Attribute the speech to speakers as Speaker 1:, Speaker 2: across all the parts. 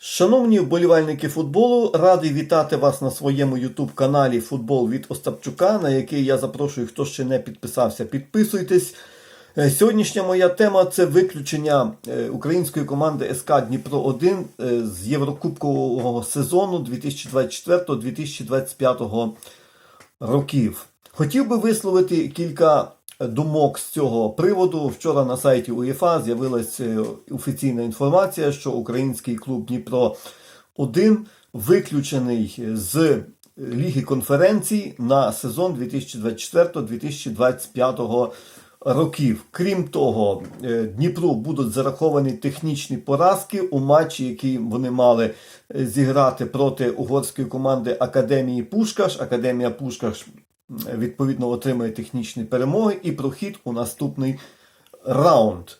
Speaker 1: Шановні вболівальники футболу, радий вітати вас на своєму YouTube каналі Футбол від Остапчука, на який я запрошую, хто ще не підписався, підписуйтесь. Е, Сьогоднішня моя тема це виключення е, української команди СК Дніпро 1 е, з Єврокубкового сезону 2024-2025 років. Хотів би висловити кілька думок з цього приводу. Вчора на сайті УЄФА з'явилася е, офіційна інформація, що український клуб Дніпро 1 виключений з Ліги конференцій на сезон 2024-2025 років. Крім того, е, Дніпру будуть зараховані технічні поразки у матчі, які вони мали е, зіграти проти угорської команди Академії Пушкаш. Академія Пушкаш відповідно отримує технічні перемоги і прохід у наступний раунд.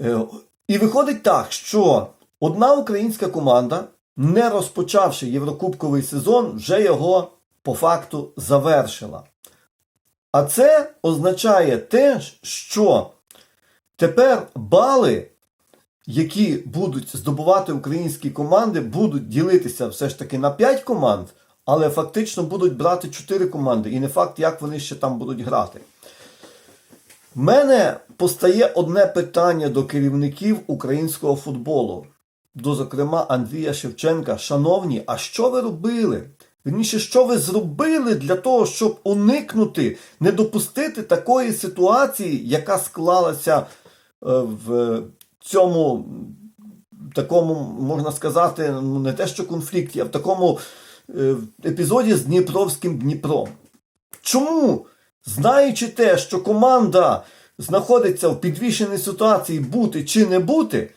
Speaker 1: Е, І виходить так, що одна українська команда, не розпочавши Єврокубковий сезон, вже його по факту завершила. А це означає те, що тепер бали, які будуть здобувати українські команди, будуть ділитися все ж таки на 5 команд, але фактично будуть брати 4 команди. І не факт, як вони ще там будуть грати. В мене постає одне питання до керівників українського футболу, до, зокрема, Андрія Шевченка. Шановні, а що ви робили? Вірніше, що ви зробили для того, щоб уникнути, не допустити такої ситуації, яка склалася е, в цьому такому, можна сказати, ну не те, що конфлікті, а в такому е, епізоді з Дніпровським Дніпром. Чому, знаючи те, що команда знаходиться в підвішеній ситуації бути чи не бути,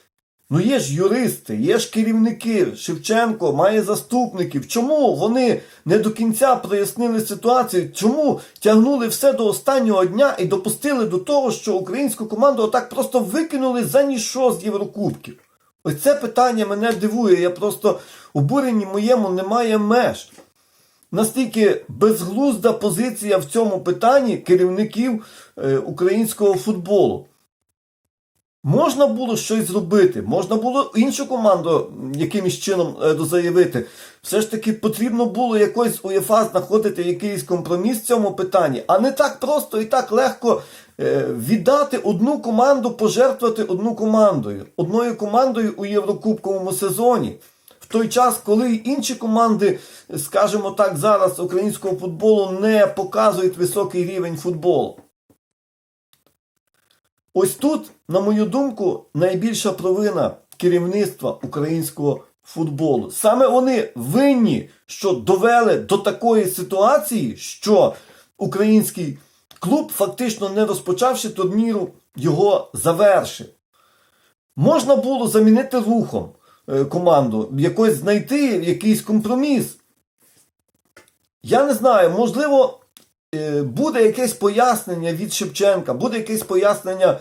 Speaker 1: ну є ж юристи, є ж керівники, Шевченко має заступників. Чому вони не до кінця прояснили ситуацію? Чому тягнули все до останнього дня і допустили до того, що українську команду отак просто викинули за ніщо з Єврокубків? Ось це питання мене дивує. Я просто обуренні моєму немає меж. Настільки безглузда позиція в цьому питанні керівників е, українського футболу. Можна було щось зробити, можна було іншу команду якимось чином е, дозаявити. Все ж таки потрібно було якось УЄФА знаходити якийсь компроміс в цьому питанні, а не так просто і так легко віддати одну команду, пожертвувати одну командою, одною командою у Єврокубковому сезоні. В той час, коли інші команди, скажімо так, зараз українського футболу не показують високий рівень футболу. Ось тут, на мою думку, найбільша провина керівництва українського футболу. Саме вони винні, що довели до такої ситуації, що український клуб, фактично не розпочавши турніру, його завершив. Можна було замінити рухом е, команду, якось знайти якийсь компроміс. Я не знаю, можливо, е, буде якесь пояснення від Шевченка, буде якесь пояснення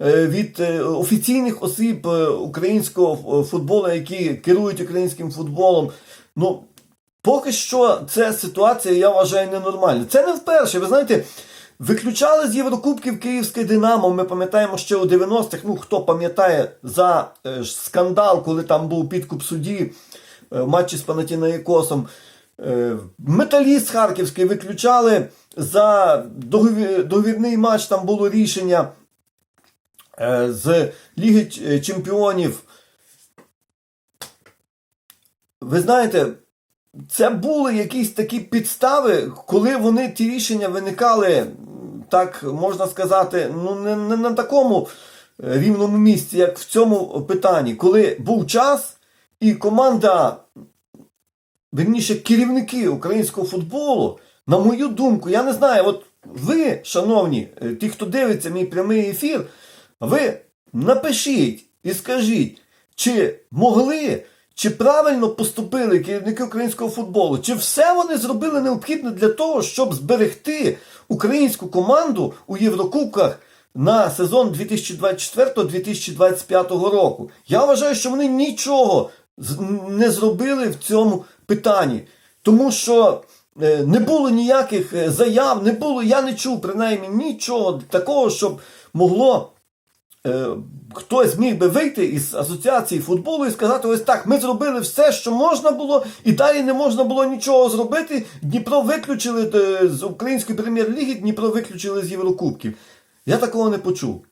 Speaker 1: е, від офіційних осіб українського футболу, які керують українським футболом. Ну, поки що ця ситуація, я вважаю, ненормальна. Це не вперше. Ви знаєте, виключали з Єврокубків Київське Динамо. Ми пам'ятаємо ще у 90-х. Ну, хто пам'ятає за е, скандал, коли там був підкуп судді е, в матчі з Панатінаїкосом. Е, Металіст Харківський виключали за договірний матч. Там було рішення з Ліги Чемпіонів. Ви знаєте, це були якісь такі підстави, коли вони ті рішення виникали, так можна сказати, ну не, не на такому е, рівному місці, як в цьому питанні, коли був час, і команда, верніше, керівники українського футболу, на мою думку, я не знаю, от ви, шановні, е, ті, хто дивиться мій прямий ефір, ви напишіть і скажіть, чи могли, чи правильно поступили керівники українського футболу, чи все вони зробили необхідне для того, щоб зберегти українську команду у Єврокубках на сезон 2024-2025 року. Я вважаю, що вони нічого не зробили в цьому питанні, тому що е, не було ніяких е, заяв, не було, я не чув принаймні нічого такого, щоб могло хтось міг би вийти із асоціації футболу і сказати: ось так, ми зробили все, що можна було, і далі не можна було нічого зробити. Дніпро виключили е, з української прем'єр-ліги, Дніпро виключили з Єврокубків. Я такого не почув.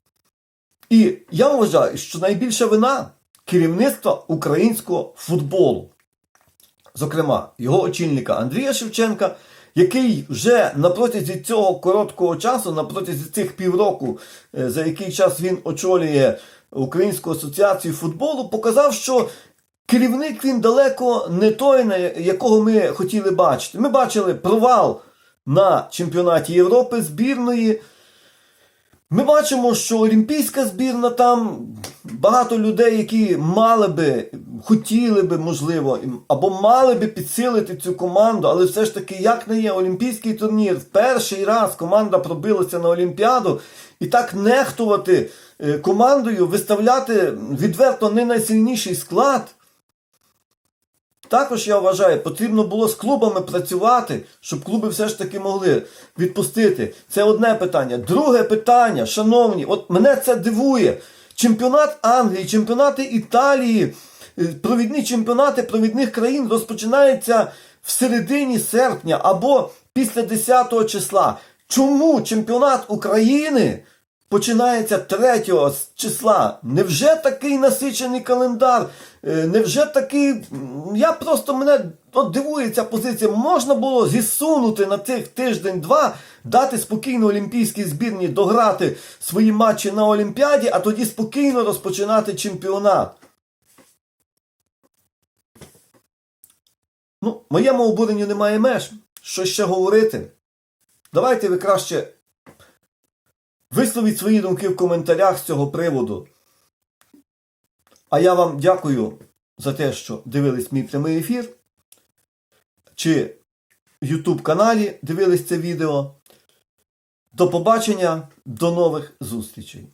Speaker 1: І я вважаю, що найбільша вина керівництва українського футболу. Зокрема, його очільника Андрія Шевченка, який вже на протязі цього короткого часу, на протязі цих півроку, е, за який час він очолює Українську асоціацію футболу, показав, що керівник він далеко не той, на якого ми хотіли бачити. Ми бачили провал на чемпіонаті Європи збірної. Ми бачимо, що олімпійська збірна там багато людей, які мали би, хотіли би, можливо, або мали би підсилити цю команду, але все ж таки, як не є олімпійський турнір, в перший раз команда пробилася на Олімпіаду, і так нехтувати е, командою, виставляти відверто не найсильніший склад. Також я вважаю, потрібно було з клубами працювати, щоб клуби все ж таки могли відпустити. Це одне питання. Друге питання, шановні, от мене це дивує. Чемпіонат Англії, чемпіонати Італії, е, провідні чемпіонати провідних країн розпочинаються в середині серпня або після 10 числа. Чому чемпіонат України починається 3 числа. Невже такий насичений календар? Е, Невже такий. Я просто мене от дивує ця позиція. Можна було зісунути на цих тиждень-два, дати спокійно олімпійській збірні дограти свої матчі на Олімпіаді, а тоді спокійно розпочинати чемпіонат. Ну, моєму обуренню немає меж. Що ще говорити? Давайте ви краще Висловіть свої думки в коментарях з цього приводу. А я вам дякую за те, що дивились мій прямий ефір. Чи в YouTube каналі дивились це відео. До побачення, до нових зустрічей!